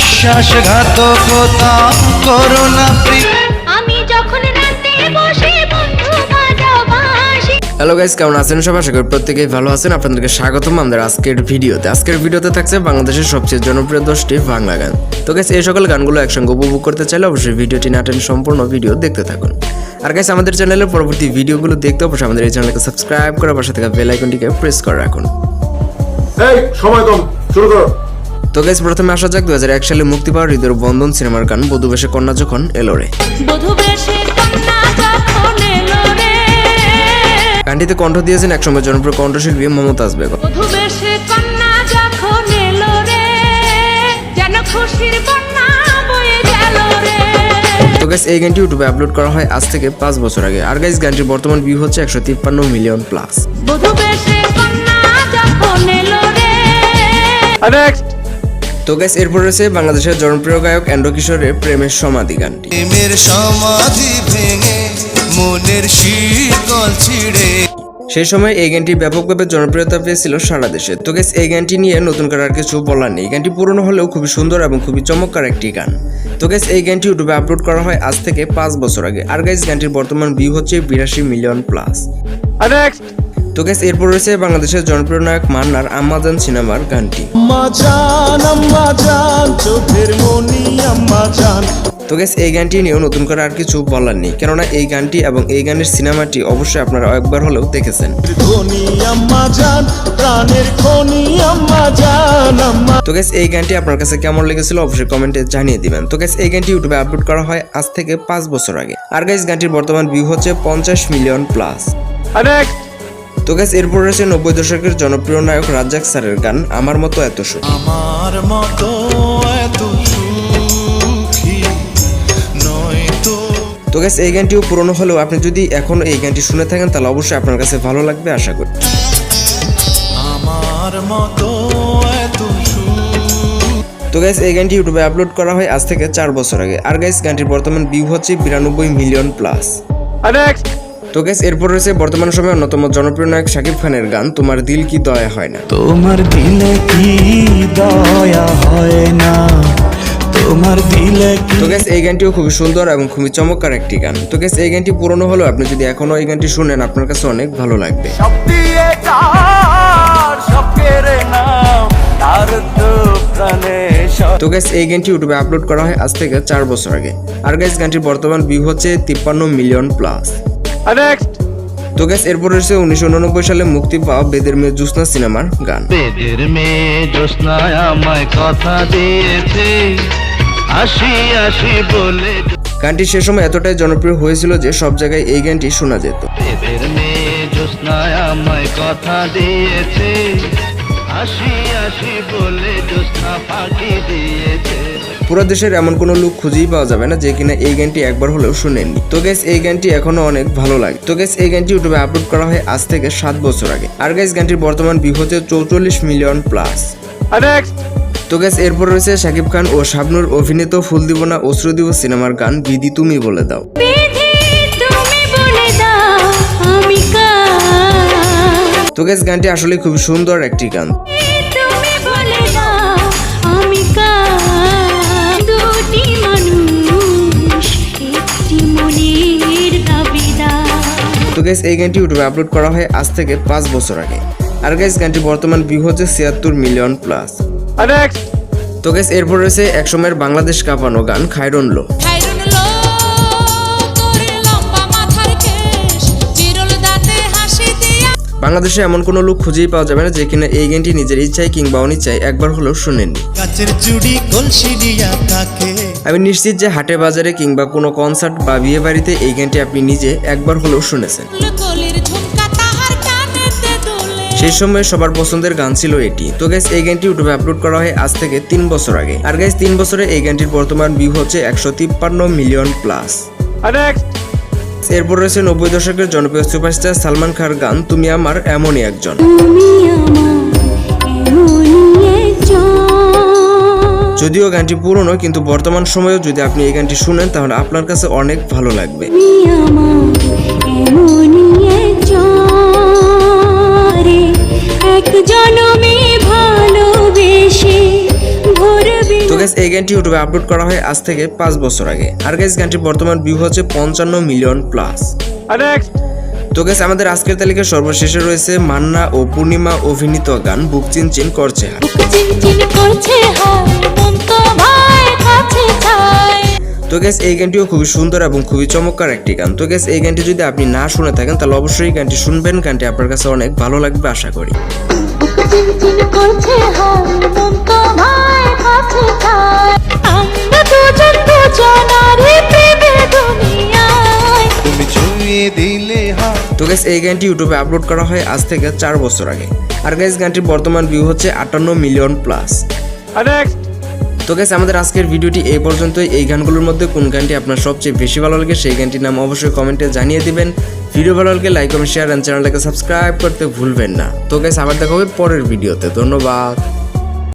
বিশ্বাসঘাতকতা করো না প্রিয় আমি যখন রাতে বসে বন্ধু হ্যালো গাইস কেমন আছেন সব আশা করি প্রত্যেকেই ভালো আছেন। আপনাদেরকে স্বাগতম আমাদের আজকের ভিডিওতে। আজকের ভিডিওতে থাকছে বাংলাদেশের সবচেয়ে জনপ্রিয় দশটি বাংলা গান। তো গাইস এই সকল গানগুলো একসঙ্গে উপভোগ করতে চাইলে অবশ্যই ভিডিওটি নাটেন সম্পূর্ণ ভিডিও দেখতে থাকুন। আর গাইস আমাদের চ্যানেলের পরবর্তী ভিডিওগুলো দেখতে অবশ্যই আমাদের এই চ্যানেলকে সাবস্ক্রাইব করে পাশে থাকা বেল আইকনটিকে প্রেস করে রাখুন। এই সময় কম। শুরু করো। তো গাইস প্রথমে আসা যাক দু হাজার এক সালে মুক্তি পাওয়া হৃদয়ের বন্ধন সিনেমার গান। বধুবেশে কন্যা যখন এলো রে। বধু বেশে কন্যা যখন এলো গানটিতে কণ্ঠ দিয়েছেন একসময় জনপ্রিয় কণ্ঠশিল্পী মমতাজ বেগম। বধু কন্যা যখন এলো যেন খুশির বন্যা বয়ে গেল রে। তো গাইস এই গানটি ইউটিউবে আপলোড করা হয় আজ থেকে পাঁচ বছর আগে। আর গাইস গানটির বর্তমান ভিউ হচ্ছে একশো তিপ্পান্ন মিলিয়ন প্লাস তো গাইস এরপর রয়েছে বাংলাদেশের জনপ্রিয় গায়ক এন্ড্র কিশোরের প্রেমের সমাধি গানটি। প্রেমের সমাধি ভেঙে মনের শীতল ছিড়ে। সেই সময় এই গানটি ব্যাপকভাবে জনপ্রিয়তা পেয়েছিল সারা দেশে। তো গাইস এই গানটি নিয়ে নতুন করে আর কিছু বলার নেই। গানটি পুরনো হলেও খুবই সুন্দর এবং খুবই চমৎকার একটি গান। তো গাইস এই গানটি ইউটিউবে আপলোড করা হয় আজ থেকে পাঁচ বছর আগে। আর গাইস গানটির বর্তমান ভিউ হচ্ছে বিরাশি মিলিয়ন প্লাস নেক্সট তো গাইস এরপর রয়েছে বাংলাদেশের জনপ্রিয় নায়ক মান্নার আম্মাজান সিনেমার গানটি। আম্মা জান আম্মা জান চোখের আম্মা জান তো গেস এই গানটি নিয়েও নতুন করে আর কিছু বলার নেই। কেননা এই গানটি এবং এই গানের সিনেমাটি অবশ্যই আপনারা একবার হলেও দেখেছেন। ধনি আম্মা জান প্রাণের খনি আম্মা জান আম্মা তো গেস এই গানটি আপনার কাছে কেমন লেগেছিল অবশ্যই কমেন্টে জানিয়ে দিবেন। তো গেস এই গানটি ইউটিউবে আপলোড করা হয় আজ থেকে পাঁচ বছর আগে। আর গাইস গানটির বর্তমান ভিউ হচ্ছে পঞ্চাশ মিলিয়ন প্লাস নেক্সট তো গেস এরপর রয়েছে নব্বই দশকের জনপ্রিয় নায়ক রাজ্জাক স্যারের গান আমার মতো এত সুখ। আমার মতো এত তো। তো গেস এই গানটিও পুরনো হলেও আপনি যদি এখন এই গানটি শুনে থাকেন তাহলে অবশ্যই আপনার কাছে ভালো লাগবে আশা করি। আমার মতো তো গাইস এই গানটি ইউটিউবে আপলোড করা হয় আজ থেকে চার বছর আগে। আর গাইস গানটির বর্তমান ভিউ হচ্ছে বিরানব্বই মিলিয়ন প্লাস নেক্সট তো গাইস এরপর রয়েছে বর্তমান সময়ে অন্যতম জনপ্রিয় নায়ক শাকিব খানের গান তোমার দিল কি দয়া হয় না? তোমার দিলে কি দয়া হয় না? তোমার দিলে তো গাইস এই গানটিও খুবই সুন্দর এবং খুবই চমৎকার একটি গান। তো গাইস এই গানটি পুরনো হলেও আপনি যদি এখনও এই গানটি শুনেন আপনার কাছে অনেক ভালো লাগবে। তো গাইস এই গানটি ইউটিউবে আপলোড করা হয় আজ থেকে চার বছর আগে। আর গাইস গানটির বর্তমান ভিউ হচ্ছে তিপ্পান্ন মিলিয়ন প্লাস নেক্সট তো গাইস এরপর রয়েছে উনিশশো উননব্বই সালে মুক্তি পাওয়া বেদের মেয়ে জ্যোৎস্না সিনেমার গান। বেদের মেয়ে জ্যোৎস্নায় আমায় কথা দিয়েছে। আসি আসি বলে গানটি সে সময় এতটাই জনপ্রিয় হয়েছিল যে সব জায়গায় এই গানটি শোনা যেত। বেদের মেয়ে জ্যোৎস্নায় আমায় কথা দিয়েছে। আসি আসি বলে জ্যোৎস্না ফাঁকি দিয়েছে। পুরো দেশের এমন কোনো লোক খুঁজেই পাওয়া যাবে না যে কিনা এই গানটি একবার হলেও শুনেননি। তো গেস এই গানটি এখনও অনেক ভালো লাগে। তো গেস এই গানটি ইউটিউবে আপলোড করা হয় আজ থেকে সাত বছর আগে। আর গাইস গানটির বর্তমান ভিউ হচ্ছে চৌচল্লিশ মিলিয়ন প্লাস নেক্সট তো গেস এরপর রয়েছে শাকিব খান ও শাবনুর অভিনীত ফুল দিব না অশ্রু দিব সিনেমার গান বিধি তুমি বলে দাও। বিধি তুমি বলে দাও আমি কার? তো গেস গানটি আসলে খুব সুন্দর একটি গান। তো গ্যাস এই গানটি ইউটিউবে আপলোড করা হয় আজ থেকে পাঁচ বছর আগে। আর গ্যাস গানটি বর্তমান ভিউ হচ্ছে ছিয়াত্তর মিলিয়ন প্লাস তো গ্যাস এরপর রয়েছে একসময়ের বাংলাদেশ কাঁপানো গান খায়রন লো। বাংলাদেশে এমন কোনো লোক খুঁজেই পাওয়া যাবে না যে কিনা এই গানটি নিজের ইচ্ছায় কিংবা অনিচ্ছায় একবার হলেও শুনেননি। আমি নিশ্চিত যে হাটে বাজারে কিংবা কোনো কনসার্ট বা বিয়ে বাড়িতে এই গানটি আপনি নিজে একবার হলেও শুনেছেন। সেই সময় সবার পছন্দের গান ছিল এটি। তো গাইস এই গানটি ইউটিউবে আপলোড করা হয় আজ থেকে তিন বছর আগে। আর গাইস তিন বছরে এই গানটির বর্তমান ভিউ হচ্ছে একশো তিপ্পান্ন মিলিয়ন প্লাস নেক্সট এরপর রয়েছে নব্বই দশকের জনপ্রিয় সুপারস্টার সালমান খার গান তুমি আমার এমনই একজন। যদিও গানটি পুরনো কিন্তু বর্তমান সময়েও যদি আপনি এই গানটি শুনেন তাহলে আপনার কাছে অনেক ভালো লাগবে। এক জনমে গাইস এই গানটি ইউটিউবে আপলোড করা হয় আজ থেকে পাঁচ বছর আগে। আর গাইস গানটির বর্তমান ভিউ হচ্ছে পঞ্চান্ন মিলিয়ন প্লাস তো গাইস আমাদের আজকের তালিকায় সর্বশেষে রয়েছে মান্না ও পূর্ণিমা অভিনীত গান বুক চিন চিন করছে তো ভাই কাছে চায়। তো গ্যাস এই গানটিও খুবই সুন্দর এবং খুবই চমৎকার একটি গান। তো গ্যাস এই গানটি যদি আপনি না শুনে থাকেন তাহলে অবশ্যই এই গানটি শুনবেন। গানটি আপনার কাছে অনেক ভালো লাগবে আশা করি। চিনচিন করছে মন তো ভাই কাছে চায় আমরা দুজন দুজনারে প্রেমের দুনিয়ায়। তুমি ছুঁয়ে দিলে হাত তো গ্যাস এই গানটি ইউটিউবে আপলোড করা হয় আজ থেকে চার বছর আগে। আর গ্যাস গানটির বর্তমান ভিউ হচ্ছে আটান্ন মিলিয়ন প্লাস. তো গ্যাস আমাদের আজকের ভিডিওটি এই পর্যন্তই। এই গানগুলোর মধ্যে কোন গানটি আপনার সবচেয়ে বেশি ভালো লাগে সেই গানটির নাম অবশ্যই কমেন্টে জানিয়ে দিবেন। ভিডিও ভালো লাগলে লাইক কমেন্ট শেয়ার অ্যান্ড চ্যানেলটাকে সাবস্ক্রাইব করতে ভুলবেন না। তো গ্যাস আবার দেখা হবে পরের ভিডিওতে ধন্যবাদ।